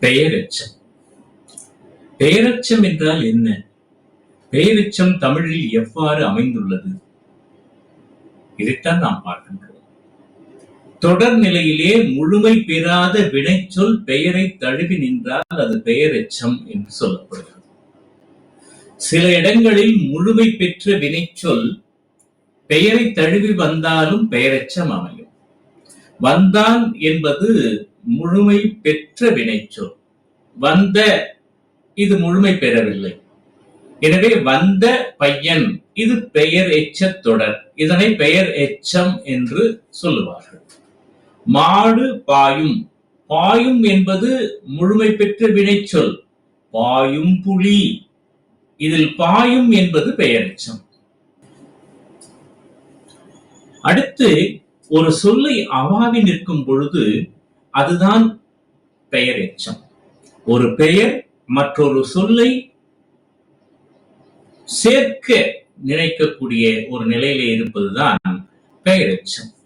பெயரெச்சம். பெயரெச்சம் என்றால் என்ன? பெயரெச்சம் தமிழில் எவ்வாறு அமைந்துள்ளது? இதைத்தான் நாம் பார்க்கின்றோம். தொடர் நிலையிலே முழுமை பெறாத வினைச்சொல் பெயரை தழுவி நின்றால் அது பெயரெச்சம் என்று சொல்லப்படுகிறது. சில இடங்களில் முழுமை பெற்ற வினைச்சொல் பெயரை தழுவி வந்தாலும் பெயரெச்சம் அமையும். வந்தான் என்பது முழுமை பெற்ற வினைச்சொல். வந்த இது முழுமை பெறவில்லை. எனவே வந்த பையன் இது பெயர் எச்சத் தொடர். இதனை பெயர் எச்சம் என்று சொல்லுவார்கள். மாடு பாயும். பாயும் என்பது முழுமை பெற்ற வினைச்சொல். பாயும் புலி. இதில் பாயும் என்பது பெயரெச்சம் அடுத்து ஒரு சொல்லை அவாவி நிற்கும் பொழுது அதுதான் பெயர் எச்சம் ஒரு பெயர் மற்றொரு சொல்லை சேர்க்க நினைக்கக்கூடிய ஒரு நிலையில இருப்பதுதான் பெயரெச்சம்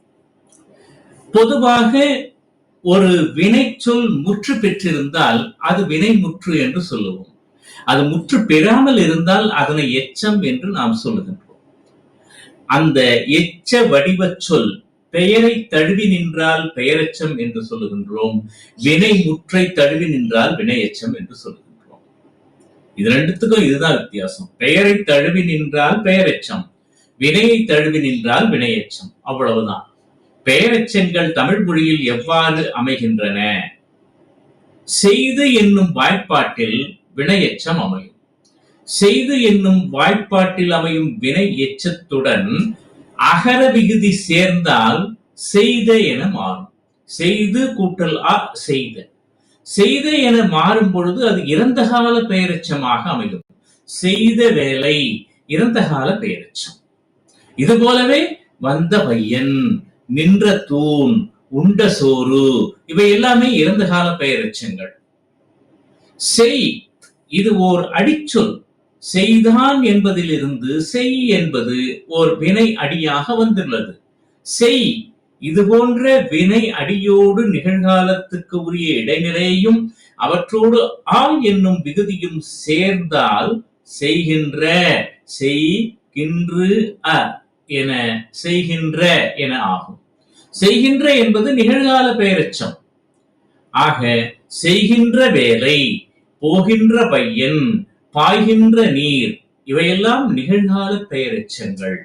பொதுவாக ஒரு வினைச்சொல் முற்று பெற்றிருந்தால் அது வினை முற்று என்று சொல்லுவோம். அது முற்று பெறாமல் இருந்தால் அதனை எச்சம் என்று நாம் சொல்லுகின்றோம். அந்த எச்ச வடிவச் சொல் பெயரை தழுவி நின்றால் பெயரச்சம் என்று சொல்லுகின்றோம். வினை முற்றை தழுவி நின்றால் வினையச்சம் என்று சொல்லுகின்றோம். இது ரெண்டுத்துக்கும் இதுதான் வித்தியாசம். பெயரை தழுவி நின்றால் பெயரச்சம் வினையை தழுவி நின்றால் வினையச்சம். அவ்வளவுதான். பெயரச்சங்கள் தமிழ் மொழியில் எவ்வாறு அமைகின்றன? செய்து என்னும் வாய்ப்பாட்டில் வினையச்சம் அமையும். செய்து என்னும் வாய்ப்பாட்டில் அமையும் வினை எச்சத்துடன் அகர விகுதி சேர்ந்தால் செய்த என மாறும். செய்து கூட்டல் அ செய்த. செய்த என மாறும் பொழுது அது இறந்த கால பெயரச்சமாக அமையும். செய்த வேலை இறந்த கால பெயரச்சம் இது போலவே வந்த பையன் நின்ற தூண் உண்ட சோறு இவை எல்லாமே இறந்த கால பெயரெச்சங்கள் செய் இது ஓர் அடிச்சொல். செய்தான் என்பதிலிருந்து செய் என்பது ஓர் வினை அடியாக வந்துள்ளது. செய் இது போன்ற வினை அடியோடு நிகழ்காலத்துக்கு உரிய இடைநிலையையும் அவற்றோடு ஆ என்னும் விகுதியும் சேர்ந்தால் செய்கின்ற செய்கின்று அ என செய்கின்ற என ஆகும். செய்கின்ற என்பது நிகழ்கால பெயரச்சம் ஆக செய்கின்ற வேலை போகின்ற பையன் பாய்கின்ற நீர் இவையெல்லாம் நிகழ்கால பெயரெச்சங்கள்.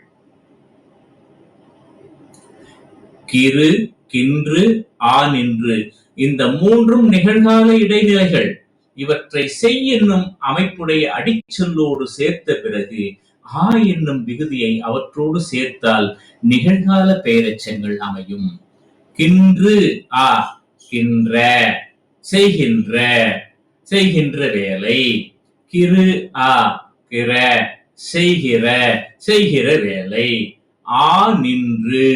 கிரு கின்று ஆ நின்று இந்த மூன்றும் நிகழ்கால இடைநிலைகள். இவற்றை செய் என்னும் அமைப்புடைய அடிச்சொல்லோடு சேர்த்த பிறகு ஆ என்னும் விகுதியை அவற்றோடு சேர்த்தால் நிகழ்கால பெயரெச்சங்கள் அமையும். கின்று ஆ கின்ற செய்கின்ற செய்கின்ற வேலை. கிரு ஆ கிற செய்கிற செய்கிற வேலை. ஆ நின்று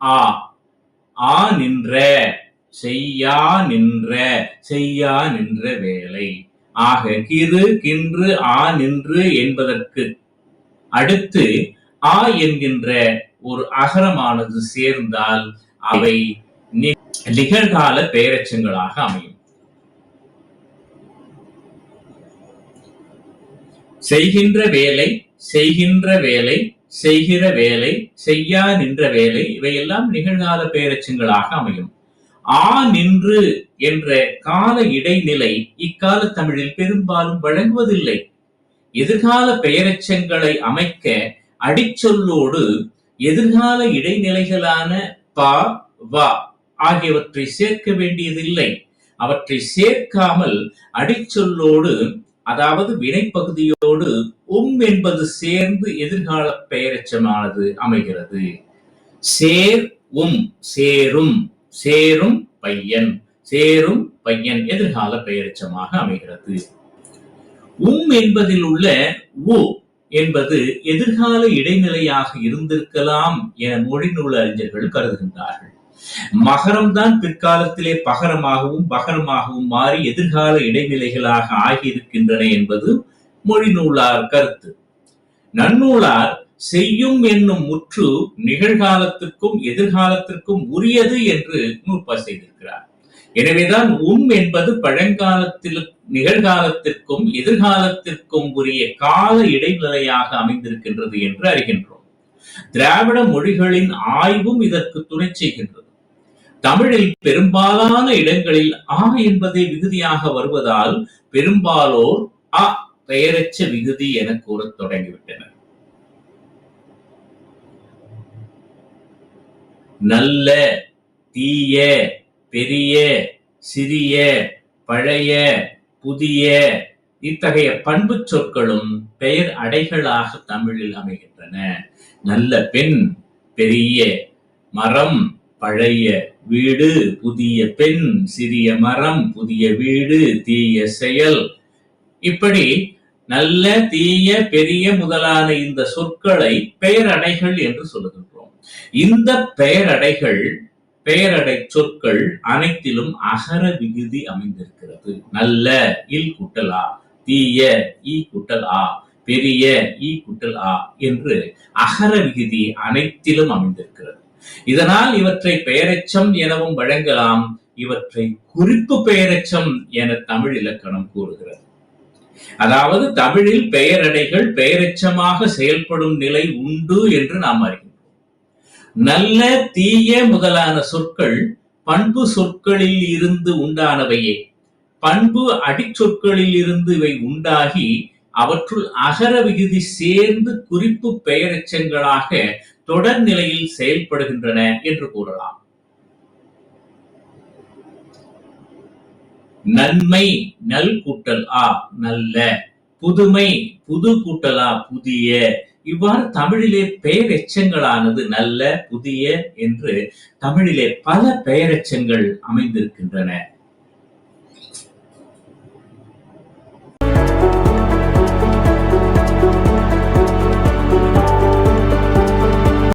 ஆ ஆ நின்ற செய்யா நின்ற செய்யா நின்ற வேலை. ஆக கிரு கின்று ஆ நின்று என்பதற்கு அடுத்து ஆ என்கின்ற ஒரு அகரமானது சேர்ந்தால் அவை நி- நிகழ்கால பெயரச்சங்களாக அமையும். செய்கின்ற வேலை செய்கின்ற வேலை செய்கிற வேலை செய்யா நின்ற வேலை இவையெல்லாம் நிகழ்கால பேரச்சங்களாக அமையும். ஆ நின்று என்ற கால இடைநிலை இக்கால தமிழில் பெரும்பாலும் வழங்குவதில்லை. எதிர்கால பெயரெச்சங்களை அமைக்க அடிச்சொல்லோடு எதிர்கால இடைநிலைகளான ப வ ஆகியவற்றை சேர்க்க வேண்டியதில்லை. அவற்றை சேர்க்காமல் அடிச்சொல்லோடு அதாவது வினைப்பகுதியோடு உம் என்பது சேர்ந்து எதிர்கால பெயரச்சமானது அமைகிறது. சேர் உம் சேரும் சேரும் பையன் சேரும் பையன் எதிர்கால பெயரெச்சமாக அமைகிறது. உம் என்பதில் உள்ள உ என்பது எதிர்கால இடைநிலையாக இருந்திருக்கலாம் என மொழிநூல் அறிஞர்கள் கருதுகின்றார்கள். மகரம் தான் பிற்காலத்திலே பகரமாகவும் பகரமாகவும் மாறி எதிர்கால இடைநிலைகளாக ஆகியிருக்கின்றன என்பது மொழிநூலார் கருத்து. நன்னூலார் செய்யும் என்னும் முற்று நிகழ்காலத்திற்கும் எதிர்காலத்திற்கும் உரியது என்று நூற்பா செய்திருக்கிறார். எனவேதான் உம் என்பது பழங்காலத்தில் நிகழ்காலத்திற்கும் எதிர்காலத்திற்கும் உரிய கால இடைநிலையாக அமைந்திருக்கின்றது என்று அறிகின்றோம். திராவிட மொழிகளின் ஆய்வும் இதற்கு துணை செய்கின்றது. தமிழில் பெரும்பாலான இடங்களில் ஆ என்பதே விகுதியாக வருவதால் பெரும்பாலோர் அ பெயரச்ச விகுதி என கூறத் தொடங்கிவிட்டனர். நல்ல தீய பெரிய சிறிய பழைய புதிய இத்தகைய பண்பு சொற்களும் பெயர் அடைகளாக தமிழில் அமைகின்றன. நல்ல பெண் பெரிய மரம் பழைய வீடு புதிய பெண் சிறிய மரம் புதிய வீடு தீய செயல். இப்படி நல்ல தீய பெரிய முதலான இந்த சொற்களை பெயரடைகள் என்று சொல்லுகின்றோம். இந்த பெயரடைகள் பெயரடை சொற்கள் அனைத்திலும் அகர விகுதி அமைந்திருக்கிறது. நல்ல இல் குட்டல் ஆ. தீய ஈ குட்டல் ஆ. பெரிய ஈ குட்டல் ஆ. என்று அகர விகுதி அனைத்திலும் அமைந்திருக்கிறது. இதனால் இவற்றை பெயரெச்சம் எனவும் வழங்கலாம் இவற்றை குறிப்பு பெயரெச்சம் என தமிழ் இலக்கணம் கூறுகிறது. அதாவது தமிழில் பெயரடைகள் பெயரெச்சமாக செயல்படும் நிலை உண்டு என்று நாம் அறிகின்றோம். நல்ல தீய முதலான சொற்கள் பண்பு சொற்களில் இருந்து உண்டானவையே. பண்பு அடிச்சொற்களில் இருந்து இவை உண்டாகி அவற்றுள் அகர விகுதி சேர்ந்து குறிப்பு பெயரெச்சங்களாக தொடர் நிலையில் செயல்படுகின்றன என்று கூறலாம். நன்மை நல் கூட்டல் ஆ நல்ல. புதுமை புது கூட்டலா புதிய. இவ்வாறு தமிழிலே பெயரெச்சங்களானது நல்ல புதிய என்று தமிழிலே பல பெயரெச்சங்கள் அமைந்திருக்கின்றன.